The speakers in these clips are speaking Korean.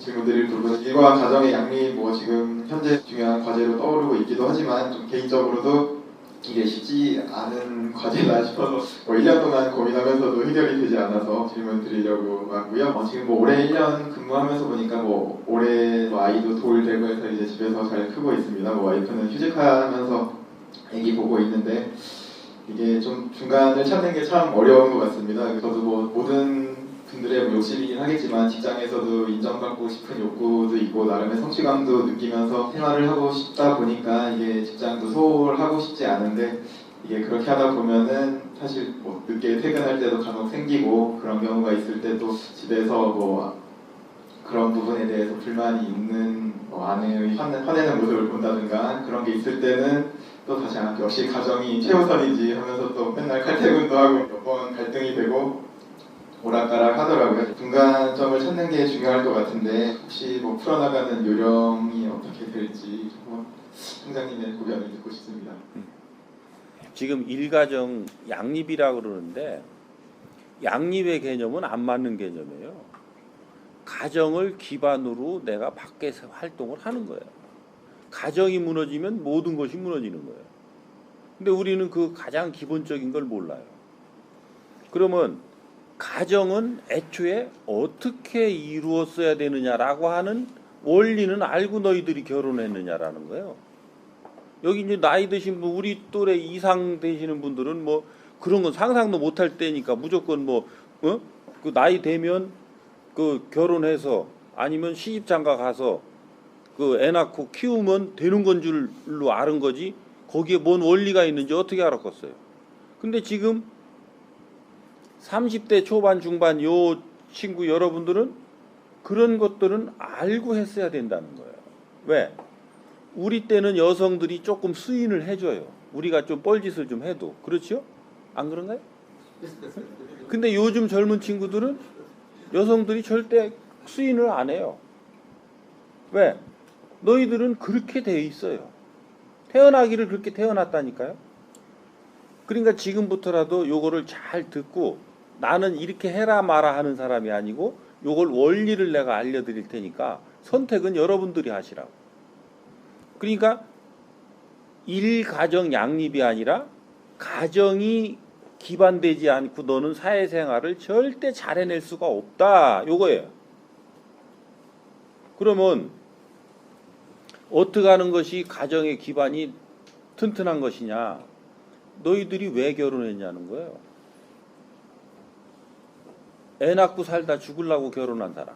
질문드릴 부분 일과 가정의 양립 뭐 지금 현재 중요한 과제로 떠오르고 있기도 하지만 좀 개인적으로도 이게 쉽지 않은 과제다 싶어서 뭐 1년 동안 고민하면서도 해결이 되지 않아서 질문 드리려고 하고요. 어, 지금 뭐 올해 1년 근무하면서 보니까 뭐 올해 뭐 아이도 돌 되고 해서 이제 집에서 잘 크고 있습니다. 뭐 와이프는 휴직하면서 애기 보고 있는데 이게 좀 중간을 찾는 게 참 어려운 것 같습니다. 저도 뭐 모든 분들의 뭐 욕심이긴 하겠지만 직장에서도 인정받고 싶은 욕구도 있고 나름의 성취감도 느끼면서 생활을 하고 싶다 보니까 이게 직장도 소홀하고 싶지 않은데 이게 그렇게 하다 보면은 사실 뭐 늦게 퇴근할 때도 간혹 생기고 그런 경우가 있을 때 또 집에서 뭐 그런 부분에 대해서 불만이 있는 뭐 아내의 화내, 화내는 모습을 본다든가 그런 게 있을 때는 또 다시 아, 역시 가정이 최우선이지 하면서 또 맨날 칼퇴근도 하고 몇 번 갈등이 되고 오락가락 하더라고요. 중간점을 찾는 게 중요할 것 같은데 혹시 뭐 풀어나가는 요령이 어떻게 될지 한번 총장님의 고견을 듣고 싶습니다. 지금 일가정 양립이라고 그러는데 양립의 개념은 안 맞는 개념이에요. 가정을 기반으로 내가 밖에서 활동을 하는 거예요. 가정이 무너지면 모든 것이 무너지는 거예요. 근데 우리는 그 가장 기본적인 걸 몰라요. 그러면 가정은 애초에 어떻게 이루었어야 되느냐라고 하는 원리는 알고 너희들이 결혼했느냐라는 거예요. 여기 이제 나이 드신 분, 우리 또래 이상 되시는 분들은 뭐 그런 건 상상도 못할 때니까 무조건 뭐, 어? 그 나이 되면 그 결혼해서 아니면 시집 장가 가서 그 애 낳고 키우면 되는 건 줄로 아는 거지 거기에 뭔 원리가 있는지 어떻게 알았겠어요. 근데 지금 30대 초반 중반 요 친구 여러분들은 그런 것들은 알고 했어야 된다는 거예요. 왜? 우리 때는 여성들이 조금 수인을 해줘요. 우리가 좀 뻘짓을 좀 해도 그렇죠? 안 그런가요? 근데 요즘 젊은 친구들은 여성들이 절대 수인을 안 해요. 왜? 너희들은 그렇게 돼 있어요. 태어나기를 그렇게 태어났다니까요. 그러니까 지금부터라도 요거를 잘 듣고 나는 이렇게 해라 마라 하는 사람이 아니고 요걸 원리를 내가 알려드릴 테니까 선택은 여러분들이 하시라고. 그러니까 일 가정 양립이 아니라 가정이 기반되지 않고 너는 사회생활을 절대 잘 해낼 수가 없다. 요거예요. 그러면 어떻게 하는 것이 가정의 기반이 튼튼한 것이냐? 너희들이 왜 결혼했냐는 거예요. 애 낳고 살다 죽으려고 결혼한 사람.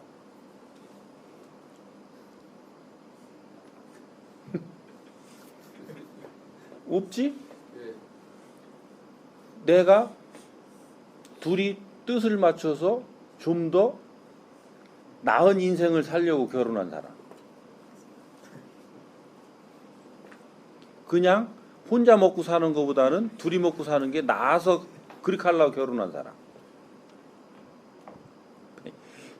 없지? 내가 둘이 뜻을 맞춰서 좀 더 나은 인생을 살려고 결혼한 사람. 그냥 혼자 먹고 사는 것보다는 둘이 먹고 사는 게 나아서 그렇게 하려고 결혼한 사람.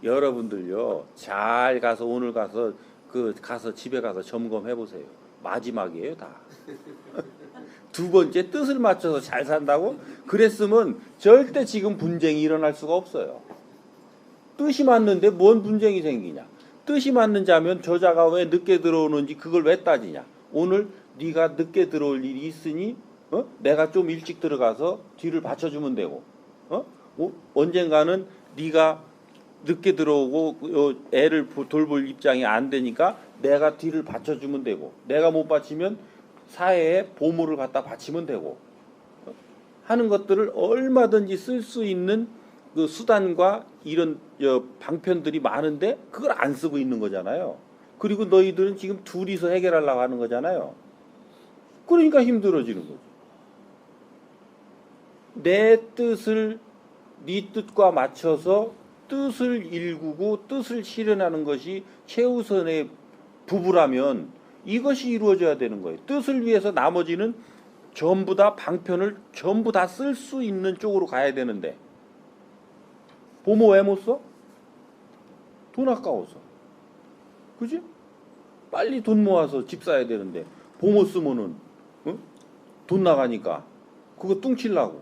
여러분들요 잘 가서 오늘 가서 그 가서 집에 가서 점검해 보세요. 마지막이에요 다. 두 번째 뜻을 맞춰서 잘 산다고 그랬으면 절대 지금 분쟁이 일어날 수가 없어요. 뜻이 맞는데 뭔 분쟁이 생기냐? 뜻이 맞는 자면 저자가 왜 늦게 들어오는지 그걸 왜 따지냐? 오늘 네가 늦게 들어올 일이 있으니 어? 내가 좀 일찍 들어가서 뒤를 받쳐주면 되고 어? 어? 언젠가는 네가 늦게 들어오고 어, 애를 보- 돌볼 입장이 안 되니까 내가 뒤를 받쳐주면 되고 내가 못 받치면 사회에 보물을 갖다 바치면 되고 어? 하는 것들을 얼마든지 쓸 수 있는 그 수단과 이런 저 방편들이 많은데 그걸 안 쓰고 있는 거잖아요. 그리고 너희들은 지금 둘이서 해결하려고 하는 거잖아요. 그러니까 힘들어지는 거죠. 내 뜻을 네 뜻과 맞춰서 뜻을 일구고 뜻을 실현하는 것이 최우선의 부부라면 이것이 이루어져야 되는 거예요. 뜻을 위해서 나머지는 전부 다 방편을 전부 다 쓸 수 있는 쪽으로 가야 되는데 보모 왜 못 써? 돈 아까워서. 그지? 빨리 돈 모아서 집 사야 되는데 보모 쓰면은 어? 돈 나가니까 그거 뚱치려고.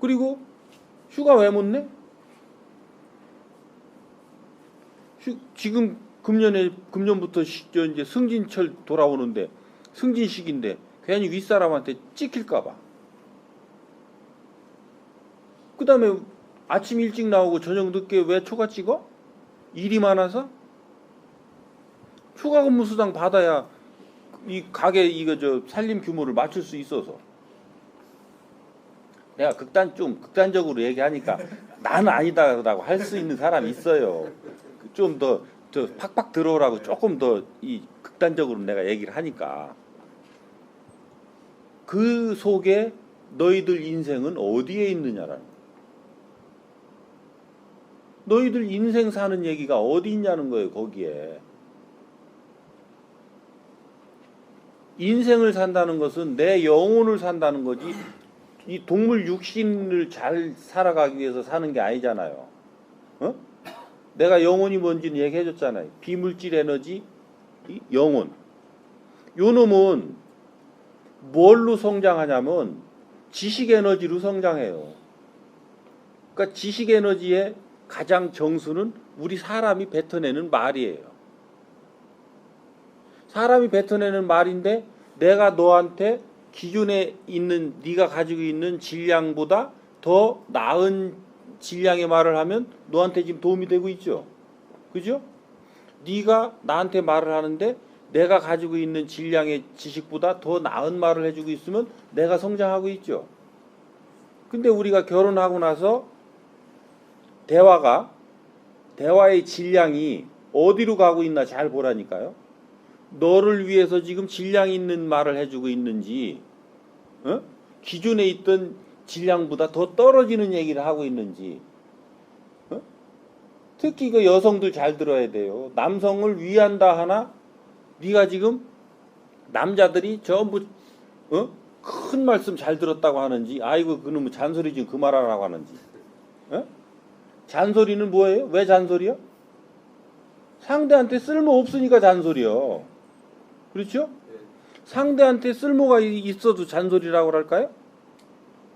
그리고 휴가 왜 못 내? 지- 지금 금년에 금년부터 시- 저 이제 승진철 돌아오는데 승진식인데 괜히 윗사람한테 찍힐까봐. 그 다음에 아침 일찍 나오고 저녁 늦게 왜 초과 찍어? 일이 많아서? 추가 근무 수당 받아야 이 가게 이거 저 살림 규모를 맞출 수 있어서. 내가 극단 좀 극단적으로 얘기하니까 나는 아니다라고 할 수 있는 사람이 있어요. 좀 더 더 팍팍 들어오라고 조금 더 이 극단적으로 내가 얘기를 하니까 그 속에 너희들 인생은 어디에 있느냐라는. 너희들 인생 사는 얘기가 어디 있냐는 거예요, 거기에. 인생을 산다는 것은 내 영혼을 산다는 거지 이 동물 육신을 잘 살아가기 위해서 사는 게 아니잖아요. 어? 내가 영혼이 뭔지는 얘기해 줬잖아요. 비물질 에너지, 이 영혼. 요 놈은 뭘로 성장하냐면 지식 에너지로 성장해요. 그러니까 지식 에너지의 가장 정수는 우리 사람이 뱉어내는 말이에요. 사람이 뱉어내는 말인데 내가 너한테 기존에 있는 네가 가지고 있는 질량보다 더 나은 질량의 말을 하면 너한테 지금 도움이 되고 있죠. 그죠? 네가 나한테 말을 하는데 내가 가지고 있는 질량의 지식보다 더 나은 말을 해주고 있으면 내가 성장하고 있죠. 근데 우리가 결혼하고 나서 대화가 대화의 질량이 어디로 가고 있나 잘 보라니까요. 너를 위해서 지금 질량 있는 말을 해주고 있는지, 어? 기존에 있던 질량보다 더 떨어지는 얘기를 하고 있는지, 어? 특히 그 여성들 잘 들어야 돼요. 남성을 위한다 하나, 네가 지금 남자들이 전부 어? 큰 말씀 잘 들었다고 하는지, 아이고 그놈의 잔소리 좀 그만하라고 하는지, 어? 잔소리는 뭐예요? 왜 잔소리야? 상대한테 쓸모 없으니까 잔소리요. 그렇죠? 상대한테 쓸모가 이- 있어도 잔소리라고 할까요?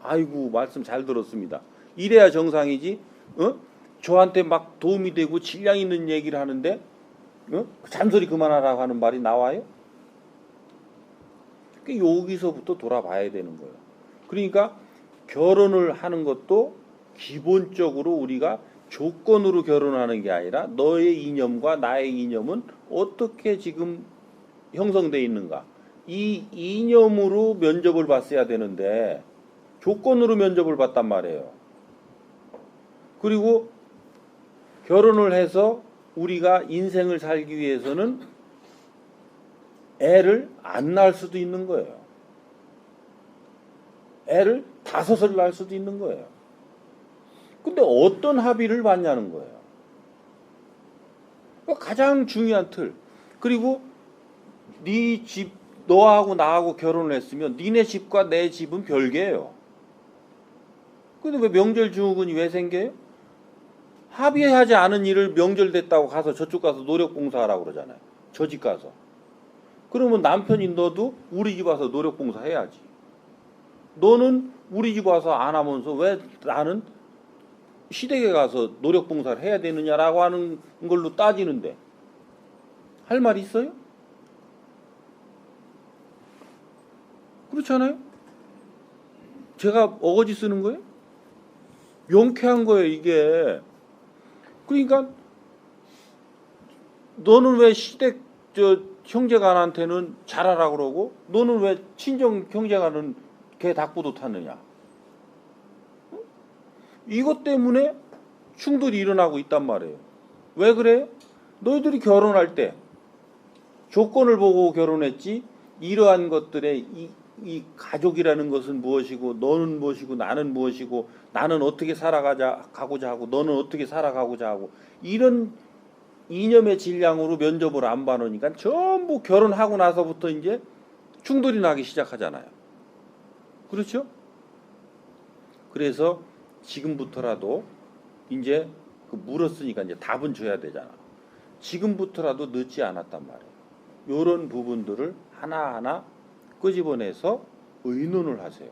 아이고 말씀 잘 들었습니다. 이래야 정상이지. 어? 저한테 막 도움이 되고 질량 있는 얘기를 하는데 어? 잔소리 그만하라고 하는 말이 나와요? 그 여기서부터 돌아봐야 되는 거예요. 그러니까 결혼을 하는 것도 기본적으로 우리가 조건으로 결혼하는 게 아니라 너의 이념과 나의 이념은 어떻게 지금 형성돼 있는가? 이 이념으로 면접을 봤어야 되는데 조건으로 면접을 봤단 말이에요. 그리고 결혼을 해서 우리가 인생을 살기 위해서는 애를 안 낳을 수도 있는 거예요. 애를 다섯을 낳을 수도 있는 거예요. 근데 어떤 합의를 받냐는 거예요. 가장 중요한 틀. 그리고 네 집 너하고 나하고 결혼을 했으면 니네 집과 내 집은 별개예요. 근데 왜 명절 증후군이 왜 생겨요? 합의하지 않은 일을 명절 됐다고 가서 저쪽 가서 노력 봉사하라고 그러잖아요. 저 집 가서. 그러면 남편인 너도 우리 집 와서 노력 봉사 해야지. 너는 우리 집 와서 안 하면서 왜 나는 시댁에 가서 노력 봉사를 해야 되느냐라고 하는 걸로 따지는데 할 말 있어요? 그렇잖아요? 제가 어거지 쓰는 거예요? 명쾌한 거예요, 이게. 그러니까 너는 왜 시댁 저 형제간한테는 잘하라 그러고 너는 왜 친정 형제간은 개 닭보도 타느냐? 어? 이것 때문에 충돌이 일어나고 있단 말이에요. 왜 그래요? 너희들이 결혼할 때 조건을 보고 결혼했지 이러한 것들의 이, 이 가족이라는 것은 무엇이고 너는 무엇이고 나는 무엇이고 나는 어떻게 살아가자 가고자 하고 너는 어떻게 살아가고자 하고 이런 이념의 질량으로 면접을 안 봐놓으니까 전부 결혼하고 나서부터 이제 충돌이 나기 시작하잖아요. 그렇죠? 그래서 지금부터라도 이제 그 물었으니까 이제 답은 줘야 되잖아. 지금부터라도 늦지 않았단 말이에요. 이런 부분들을 하나하나 끄집어내서 의논을 하세요.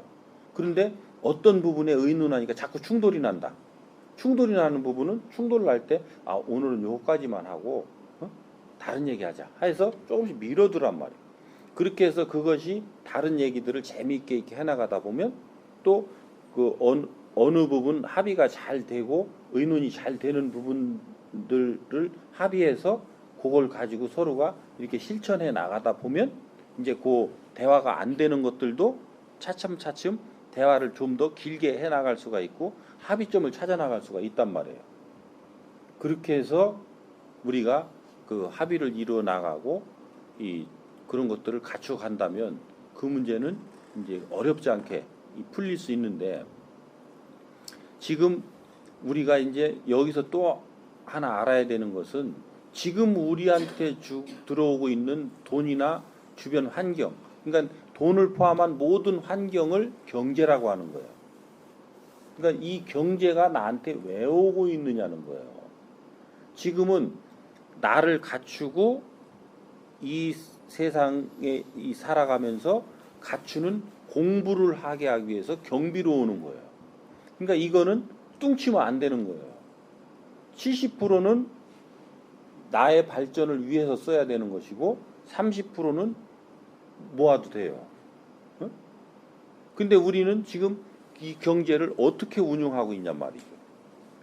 그런데 어떤 부분에 의논하니까 자꾸 충돌이 난다. 충돌이 나는 부분은 충돌 날때아 오늘은 요거까지만 하고 어? 다른 얘기하자 해서 조금씩 밀어두란 말이에요. 그렇게 해서 그것이 다른 얘기들을 재미있게 이렇게 해나가다 보면 또 그 어느, 어느 부분 합의가 잘 되고 의논이 잘 되는 부분들을 합의해서 그걸 가지고 서로가 이렇게 실천해 나가다 보면 이제 그 대화가 안 되는 것들도 차츰차츰 대화를 좀 더 길게 해 나갈 수가 있고 합의점을 찾아 나갈 수가 있단 말이에요. 그렇게 해서 우리가 그 합의를 이루어 나가고 이 그런 것들을 갖춰 간다면 그 문제는 이제 어렵지 않게 이 풀릴 수 있는데 지금 우리가 이제 여기서 또 하나 알아야 되는 것은 지금 우리한테 주, 들어오고 있는 돈이나 주변 환경, 그러니까 돈을 포함한 모든 환경을 경제라고 하는 거예요. 그러니까 이 경제가 나한테 왜 오고 있느냐는 거예요. 지금은 나를 갖추고 이 세상에 이 살아가면서 갖추는 공부를 하게 하기 위해서 경비로 오는 거예요. 그러니까 이거는 뚱치면 안 되는 거예요. 70%는 나의 발전을 위해서 써야 되는 것이고 30%는 모아도 돼요. 어? 근데 우리는 지금 이 경제를 어떻게 운용하고 있냔 말이죠.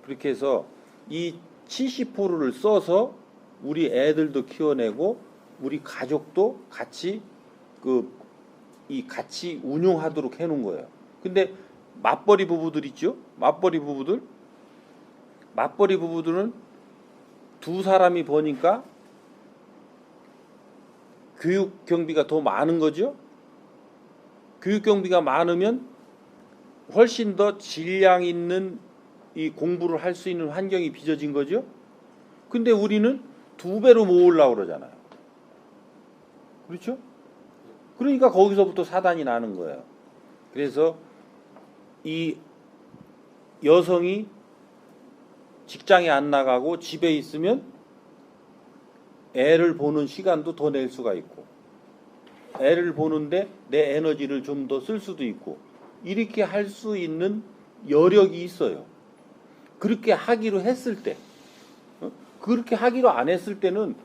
그렇게 해서 이 70%를 써서 우리 애들도 키워내고 우리 가족도 같이 그 이 같이 운용하도록 해놓은 거예요. 근데 맞벌이 부부들 있죠? 맞벌이 부부들 맞벌이 부부들은 두 사람이 버니까 교육 경비가 더 많은 거죠. 교육 경비가 많으면 훨씬 더 질량 있는 이 공부를 할 수 있는 환경이 빚어진 거죠. 근데 우리는 두 배로 모으려고 그러잖아요. 그렇죠? 그러니까 거기서부터 사단이 나는 거예요. 그래서 이 여성이 직장에 안 나가고 집에 있으면 애를 보는 시간도 더 낼 수가 있고 애를 보는데 내 에너지를 좀 더 쓸 수도 있고 이렇게 할 수 있는 여력이 있어요. 그렇게 하기로 했을 때 어? 그렇게 하기로 안 했을 때는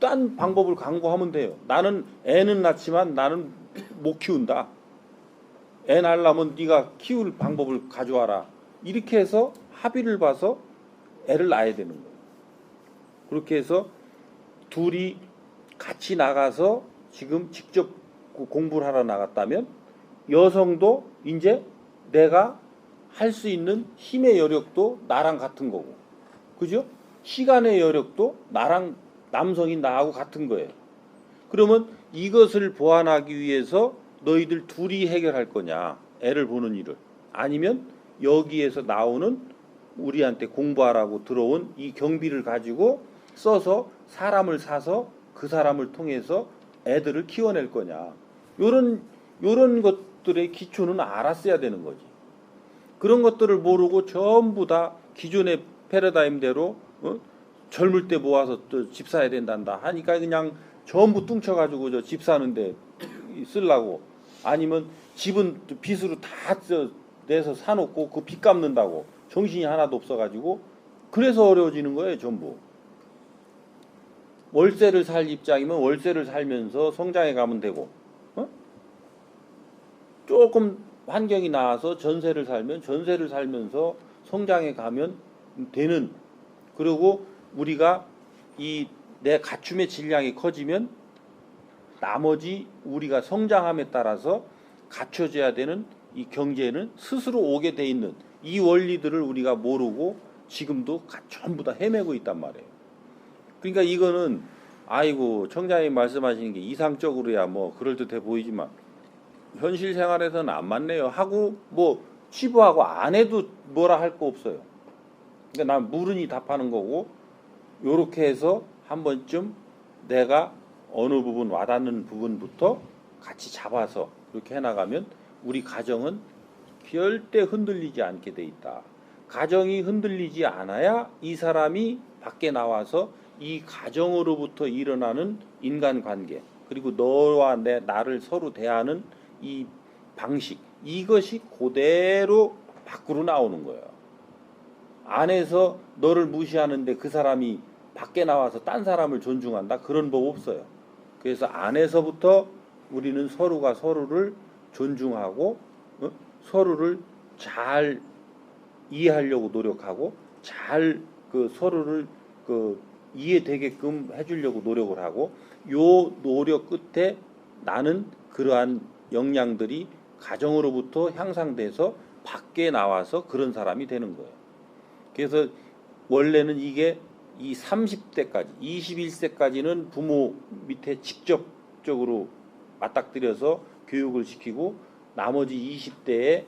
딴 방법을 강구하면 돼요. 나는 애는 낳지만 나는 못 키운다. 애 낳으려면 네가 키울 방법을 가져와라. 이렇게 해서 합의를 봐서 애를 낳아야 되는 거예요. 그렇게 해서 둘이 같이 나가서 지금 직접 그 공부를 하러 나갔다면 여성도 이제 내가 할 수 있는 힘의 여력도 나랑 같은 거고, 그죠? 시간의 여력도 나랑 남성인 나하고 같은 거예요. 그러면 이것을 보완하기 위해서 너희들 둘이 해결할 거냐? 애를 보는 일을. 아니면 여기에서 나오는 우리한테 공부하라고 들어온 이 경비를 가지고 써서 사람을 사서 그 사람을 통해서 애들을 키워낼 거냐. 요런 요런 것들의 기초는 알았어야 되는 거지. 그런 것들을 모르고 전부 다 기존의 패러다임대로 어? 젊을 때 모아서 또 집 사야 된단다 하니까 그냥 전부 뚱쳐가지고 저 집 사는데 쓰려고 아니면 집은 또 빚으로 다저 내서 사놓고 그 빚 갚는다고 정신이 하나도 없어가지고 그래서 어려워지는 거예요 전부 월세를 살 입장이면 월세를 살면서 성장해 가면 되고 어? 조금 환경이 나아서 전세를 살면 전세를 살면서 성장해 가면 되는 그리고 우리가 이 내 갖춤의 질량이 커지면 나머지 우리가 성장함에 따라서 갖춰져야 되는 이 경제는 스스로 오게 돼 있는 이 원리들을 우리가 모르고 지금도 가- 전부 다 헤매고 있단 말이에요. 그러니까 이거는 아이고 청장님 말씀하시는 게 이상적으로야 뭐 그럴 듯해 보이지만 현실 생활에서는 안 맞네요 하고 뭐 치부하고 안 해도 뭐라 할 거 없어요. 그러니까 난 물은이 답하는 거고 요렇게 해서 한 번쯤 내가 어느 부분 와닿는 부분부터 같이 잡아서 이렇게 해나가면 우리 가정은 절대 흔들리지 않게 돼 있다. 가정이 흔들리지 않아야 이 사람이 밖에 나와서 이 가정으로부터 일어나는 인간관계 그리고 너와 내 나를 서로 대하는 이 방식 이것이 그대로 밖으로 나오는 거예요. 안에서 너를 무시하는데 그 사람이 밖에 나와서 딴 사람을 존중한다 그런 법 없어요. 그래서 안에서부터 우리는 서로가 서로를 존중하고 어? 서로를 잘 이해하려고 노력하고 잘 그 서로를 그 이해되게끔 해주려고 노력을 하고 요 노력 끝에 나는 그러한 역량들이 가정으로부터 향상돼서 밖에 나와서 그런 사람이 되는 거예요. 그래서 원래는 이게 이 30대까지, 21세까지는 부모 밑에 직접적으로 맞닥뜨려서 교육을 시키고 나머지 20대에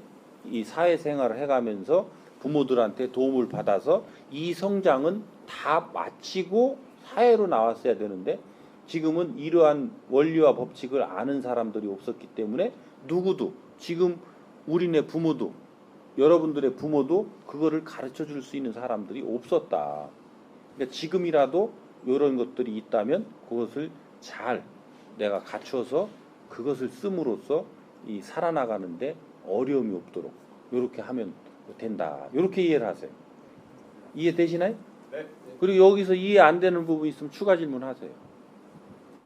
이 사회생활을 해가면서 부모들한테 도움을 받아서 이 성장은 다 마치고 사회로 나왔어야 되는데 지금은 이러한 원리와 법칙을 아는 사람들이 없었기 때문에 누구도 지금 우리네 부모도 여러분들의 부모도 그거를 가르쳐 줄 수 있는 사람들이 없었다. 그러니까 지금이라도 이런 것들이 있다면 그것을 잘 내가 갖춰서 그것을 씀으로써 이 살아나가는데 어려움이 없도록 이렇게 하면 된다. 이렇게 이해를 하세요. 이해 되시나요? 네. 그리고 여기서 이해 안 되는 부분 있으면 추가 질문하세요.